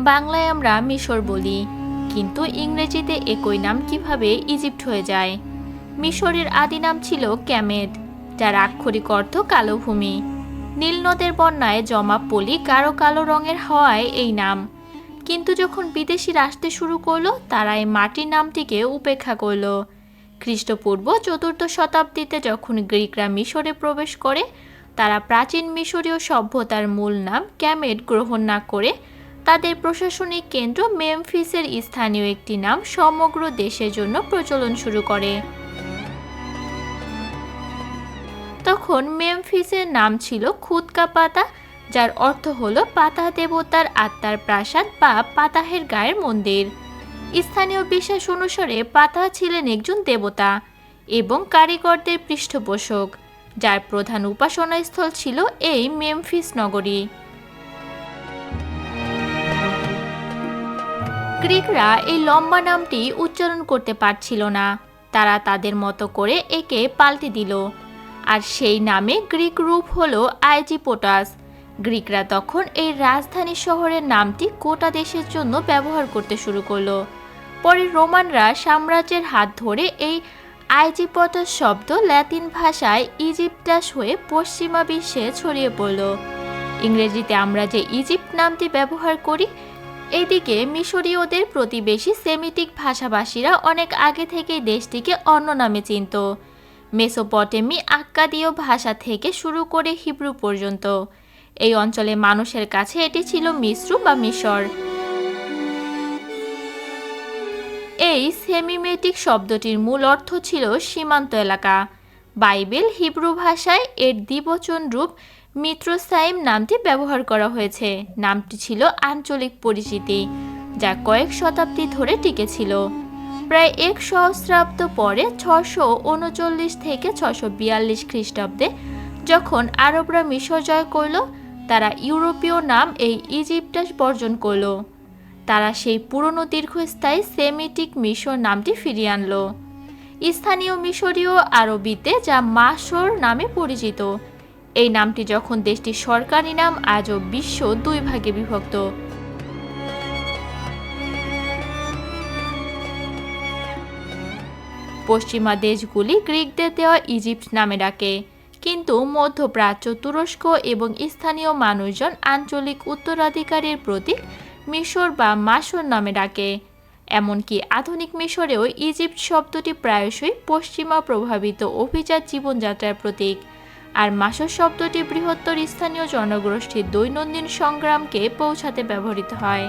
বাংলায় আমরা মিশর বলি। কিন্তু ইংরেজিতে একই নাম কীভাবে ইজিপ্ট হয়ে যায়? মিশরের আদি নাম ছিল ক্যামেদ, যার আক্ষরিক অর্থ কালো ভূমি। নীল নদের বন্যায় জমা পলি গাঢ় কালো রঙের হওয়ায় এই নাম। কিন্তু যখন বিদেশিরা আসতে শুরু করল তারা এই মাটির নামটিকে উপেক্ষা করল। খ্রিস্টপূর্ব চতুর্থ শতাব্দীতে যখন গ্রিকরা মিশরে প্রবেশ করে, তারা প্রাচীন মিশরীয় সভ্যতার মূল নাম ক্যামেড গ্রহণ না করে তাদের প্রশাসনিক কেন্দ্র মেমফিসের স্থানীয় একটি নাম সমগ্র দেশের জন্য প্রচলন শুরু করে। তখন মেমফিসের নাম ছিল খুদকা পাতা, যার অর্থ হল পাতা দেবতার আত্মার প্রাসাদ বা পাতাহের গায়ের মন্দির। স্থানীয় বিশ্বাস অনুসারে পাতা ছিলেন একজন দেবতা এবং কারিগরদের পৃষ্ঠপোষক, যার প্রধান উপাসনাস্থল ছিল এই মেমফিস নগরী। গ্রিকরা এই লম্বা নামটি উচ্চারণ করতে পারছিল না। তারা তাদের মতো করে একে পাল্টে দিল। আর সেই নামে গ্রিক রূপ হলো আইজিপোটাস। গ্রিকরা তখন এই রাজধানী শহরের নামটি গোটা দেশের জন্য ব্যবহার করতে শুরু করল। পরে রোমানরা সাম্রাজ্যের হাত ধরে এই আইজিপটাস শব্দ ল্যাতিন ভাষায় ইজিপ্টাস হয়ে পশ্চিমা বিশ্বে ছড়িয়ে পড়ল। ইংরেজিতে আমরা যে ইজিপ্ট নামটি ব্যবহার করি এইদিকে মিশরীয়দের প্রতিবেশী সেমিটিক ভাষাভাষীরা অনেক আগে থেকেই দেশটিকে অন্য নামে চিনত। মেসোপটেমি আক্কাদীয় ভাষা থেকে শুরু করে হিব্রু পর্যন্ত। এই অঞ্চলে মানুষের কাছে এটি ছিল মিশ্র বা মিশর। এই সেমিমেটিক শব্দটির মূল অর্থ ছিল সীমান্ত এলাকা। বাইবেল হিব্রু ভাষায় এর দ্বিবচন রূপ মিত্রসাইম নামটি ব্যবহার করা হয়েছে। নামটি ছিল আঞ্চলিক পরিচিতি, যা কয়েক শতাব্দী ধরে টিকেছিল প্রায় এক সহস্রাব্দ পরে ছশো উনচল্লিশ থেকে ছশো বিয়াল্লিশ খ্রিস্টাব্দে যখন আরবরা মিশর জয় করল, তারা ইউরোপীয় নাম এই ইজিপ্টাস বর্জন করল। তারা সেই পুরনো দীর্ঘস্থায়ী সেমিটিক মিশর নামটি ফিরিয়ে আনলো। স্থানীয় মিশরীয় আরবিতে যা মাসর নামে পরিচিত। এই নামটি যখন দেশটির সরকারি নাম, আজও বিশ্ব দুই ভাগে বিভক্ত। পশ্চিমা দেশগুলি গ্রিকদের দেওয়া ইজিপ্ট নামে ডাকে, কিন্তু মধ্যপ্রাচ্য, তুরস্ক এবং স্থানীয় মানুষজন আঞ্চলিক উত্তরাধিকারের প্রতীক মিশর বা মাসর নামে ডাকে। এমনকি আধুনিক মিশরেও ইজিপ্ট শব্দটি প্রায়শই পশ্চিমা প্রভাবিত অভিজাত জীবনযাত্রার প্রতীক। আর মাসর শব্দটি বৃহত্তর স্থানীয় জনগোষ্ঠীর দৈনন্দিন সংগ্রামকে পৌঁছাতে ব্যবহৃত হয়।